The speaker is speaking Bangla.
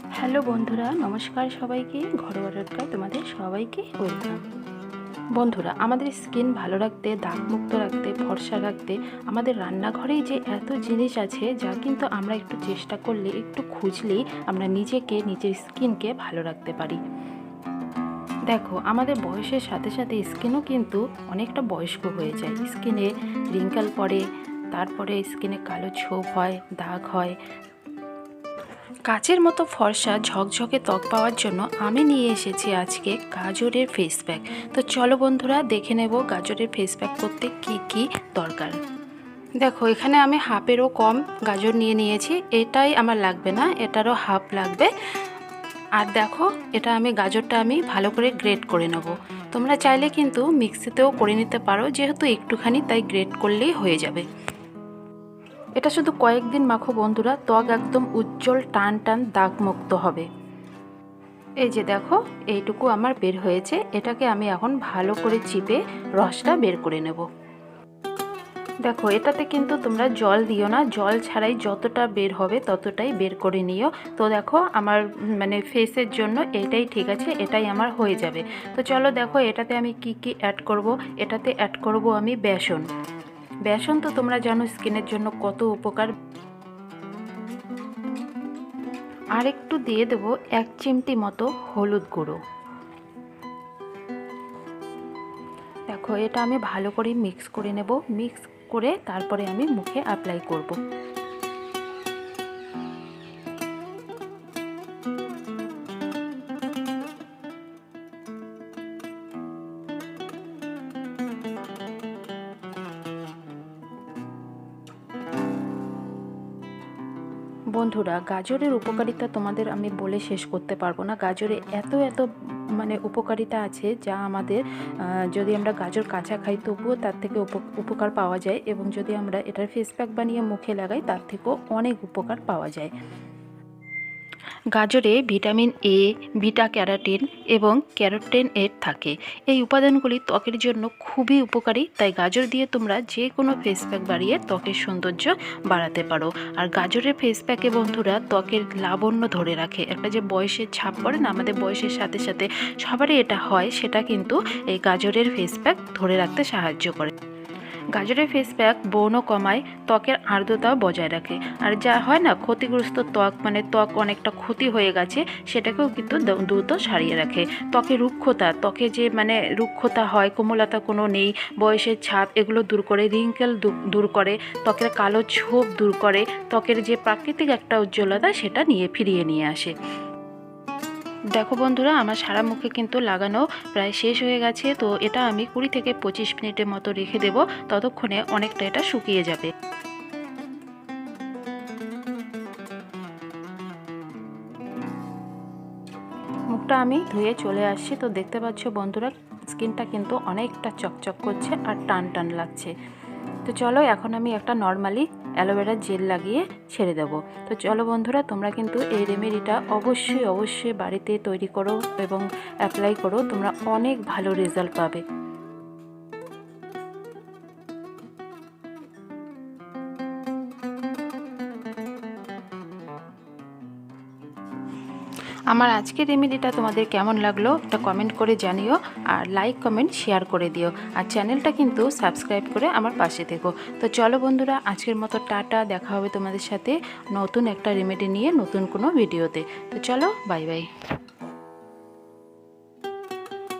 হ্যালো বন্ধুরা, নমস্কার সবাইকে। ঘরোয়া রোজগার তোমাদের সবাইকে ওয়েলকাম। বন্ধুরা, আমাদের স্কিন ভালো রাখতে, দাগমুক্ত রাখতে ফর্সা রাখতে, আমাদের রান্নাঘরেই যে এত জিনিস আছে, যা কিন্তু আমরা একটু চেষ্টা করলে, একটু খুঁজলেই আমরা নিজেকে, নিজের স্কিনকে ভালো রাখতে পারি। দেখো, আমাদের বয়সের সাথে সাথে স্কিনও কিন্তু অনেকটা বয়স্ক হয়ে যায়। স্কিনে রিঙ্কাল পড়ে, তারপরে স্কিনে কালো ছোপ হয়, দাগ হয় কাচের মতো ফর্সা, ঝকঝকে ত্বক পাওয়ার জন্য আমি নিয়ে এসেছি আজকে গাজরের ফেস প্যাক তো চলো বন্ধুরা, দেখে নেব গাজরের ফেস প্যাক করতে কি কি দরকার। দেখো, এখানে আমি হাফেরও কম গাজর নিয়ে নিয়েছি। এটাই আমার লাগবে না, এটারও হাফ লাগবে। আর দেখো, এটা আমি, গাজরটা আমি ভালো করে গ্রেট করে নেব। তোমরা চাইলে কিন্তু মিক্সিতেও করে নিতে পারো, যেহেতু একটুখানি তাই গ্রেট করলেই হয়ে যাবে। এটা শুধু কয়েকদিন মাখো বন্ধুরা, ত্বক একদম উজ্জ্বল, টান টান, দাগমুক্ত হবে। এই যে দেখো, এইটুকু আমার বের হয়েছে। এটাকে আমি এখন ভালো করে চিপে রসটা বের করে নেব। দেখো, এটাতে কিন্তু তোমরা জল দিও না। জল ছাড়াই যতটা বের হবে ততটাই বের করে নিও। তো দেখো, আমার মানে ফেসের জন্য এটাই ঠিক আছে, এটাই আমার হয়ে যাবে। তো চলো দেখো, এটাতে আমি কি কি অ্যাড করব? এটাতে অ্যাড করব আমি বেসন। বেসন তো তোমরা জানো স্কিনের জন্য কত উপকার। আর একটু দিয়ে দেবো এক চিমটি মতো হলুদ গুঁড়ো। দেখো, এটা আমি ভালো করে মিক্স করে নেব। মিক্স করে তারপরে আমি মুখে অ্যাপ্লাই করব। বন্ধুরা, গাজরের উপকারিতা তোমাদের আমি বলে শেষ করতে পারব না। গাজরে এত এত মানে উপকারিতা আছে যা আমাদের যদি আমরা গাজর কাঁচা খাই তবুও তার থেকে উপকার পাওয়া যায় এবং যদি আমরা এটার ফেস প্যাক বানিয়ে মুখে লাগাই তার থেকেও অনেক উপকার পাওয়া যায়। গাজরে ভিটামিন এ বিটা ক্যারাটিন এবং ক্যারোটেন এর থাকে। এই উপাদানগুলি ত্বকের জন্য খুবই উপকারী, তাই গাজর দিয়ে তোমরা যে কোনো ফেস প্যাক বাড়িয়ে ত্বকের সৌন্দর্য বাড়াতে পারো। আর গাজরের ফেস প্যাকে বন্ধুরা ত্বকের লাবণ্য ধরে রাখে। একটা যে বয়সের ছাপ পড়ে না, আমাদের বয়সের সাথে সাথে সবারই এটা হয়, সেটা কিন্তু এই গাজরের ফেস প্যাক ধরে রাখতে সাহায্য করে। গাজরের ফেস প্যাক বৌন কমায়, ত্বকের আর্দ্রতাও বজায় রাখে। আর যা হয় না, ক্ষতিগ্রস্ত ত্বক মানে ত্বক অনেকটা ক্ষতি হয়ে গেছে, সেটাকেও কিন্তু দ্রুত সারিয়ে রাখে। ত্বকে রুক্ষতা, ত্বকে যে মানে রুক্ষতা হয়, কোমলতা কোনো নেই, বয়সের ছাপ, এগুলো দূর করে, রিঙ্কেল দূর করে, ত্বকের কালো ছোপ দূর করে, ত্বকের যে প্রাকৃতিক একটা উজ্জ্বলতা, সেটা নিয়ে ফিরিয়ে নিয়ে আসে। দেখো বন্ধুরা, আমার সারা মুখে কিন্তু লাগানো প্রায় শেষ হয়ে গেছে, তো এটা আমি কুড়ি থেকে পঁচিশ মিনিটের মতো রেখে দেব, ততক্ষণে অনেকটা এটা শুকিয়ে যাবে। মুখটা আমি ধুয়ে চলে আসছি, তো দেখতে পাচ্ছ বন্ধুরা, স্কিনটা কিন্তু অনেকটা চকচক করছে আর টান টান লাগছে। তো চলো এখন আমি একটা নর্মালি অ্যালোভেরা জেল লাগিয়ে ছেড়ে দেবো। তো চলো বন্ধুরা, তোমরা কিন্তু এই রেমেডিটা অবশ্যই অবশ্যই বাড়িতে তৈরি করো এবং অ্যাপ্লাই করো। তোমরা অনেক ভালো রেজাল্ট পাবে। আমার আজকের রেমেডিটা তোমাদের কেমন লাগল একটা কমেন্ট করে জানিও আর লাইক কমেন্ট শেয়ার করে দিও। আর চ্যানেলটা কিন্তু সাবস্ক্রাইব করে আমার পাশে থেকো। তো চলো বন্ধুরা, আজকের মতো টাটা, দেখা হবে তোমাদের সাথে নতুন একটা রেমেডি নিয়ে নতুন কোনো ভিডিওতে তো চলো বাই বাই